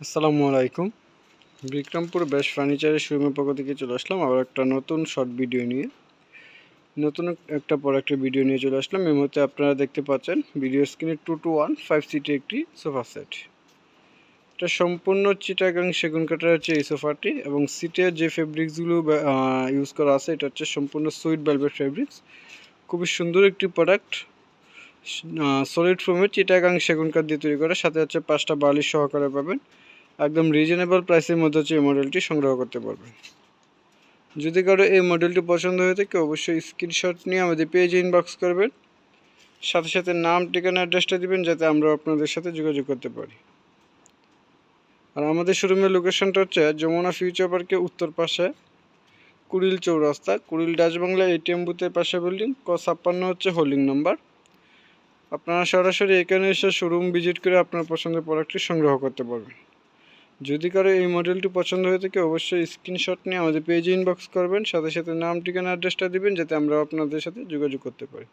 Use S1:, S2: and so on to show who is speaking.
S1: আসসালামু আলাইকুম। বিক্রমপুর বেশ ফার্নিচারের শোরুমের পক্ষ থেকে চলে আসলাম আবার একটা নতুন শর্ট ভিডিও নিয়ে। নতুন একটা প্রোডাক্টের ভিডিও নিয়ে চলে আসলাম। এই মুহূর্তে আপনারা দেখতে পাচ্ছেন ভিডিও স্ক্রিনে two two one five CT একটি সোফা সেট এটা সম্পূর্ণ চিটাগাং সেগুন কাঠের হচ্ছে এই সোফাটি এবং সিটের যে ফেব্রিক্সগুলো ইউজ করা আছে, এটা হচ্ছে সম্পূর্ণ সুইট ভেলভেট ফেব্রিক্স খুবই সুন্দর একটি প্রোডাক্ট সলিড ফোমের চিটাগাং সেগুন কাঠ দিয়ে তৈরি করা, সাথে হচ্ছে পাঁচটা বালিশ সহকারে পাবেন। একদম রিজনেবল প্রাইসের মধ্যে হচ্ছে এই মডেলটি সংগ্রহ করতে পারবেন। যদি কারও এই মডেলটি পছন্দ হয়ে থাকে, অবশ্যই স্ক্রিনশট নিয়ে আমাদের পেজে ইনবক্স করবেন। সাথে সাথে নাম, ঠিকানা অ্যাড্রেসটা দিবেন, যাতে আমরা আপনাদের সাথে যোগাযোগ করতে পারি। আর আমাদের শোরুমের লোকেশনটা হচ্ছে যমুনা ফিউচার পার্কের উত্তর পাশে, কুড়িল চৌরাস্তা কুড়িল ডাচবাংলা এটিএম বুথের পাশে বিল্ডিং ক ছাপ্পান্ন হচ্ছে হোল্ডিং নাম্বার আপনারা সরাসরি এখানে এসে শোরুম ভিজিট করে আপনার পছন্দের প্রোডাক্টটি সংগ্রহ করতে পারবেন। যদি কারও এই মডেলটি পছন্দ হয়ে থাকে, অবশ্যই স্ক্রিনশট নিয়ে আমাদের পেজে ইনবক্স করবেন, সাথে সাথে নাম, ঠিকানা অ্যাড্রেসটা দিবেন, যাতে আমরা আপনাদের সাথে যোগাযোগ করতে পারি।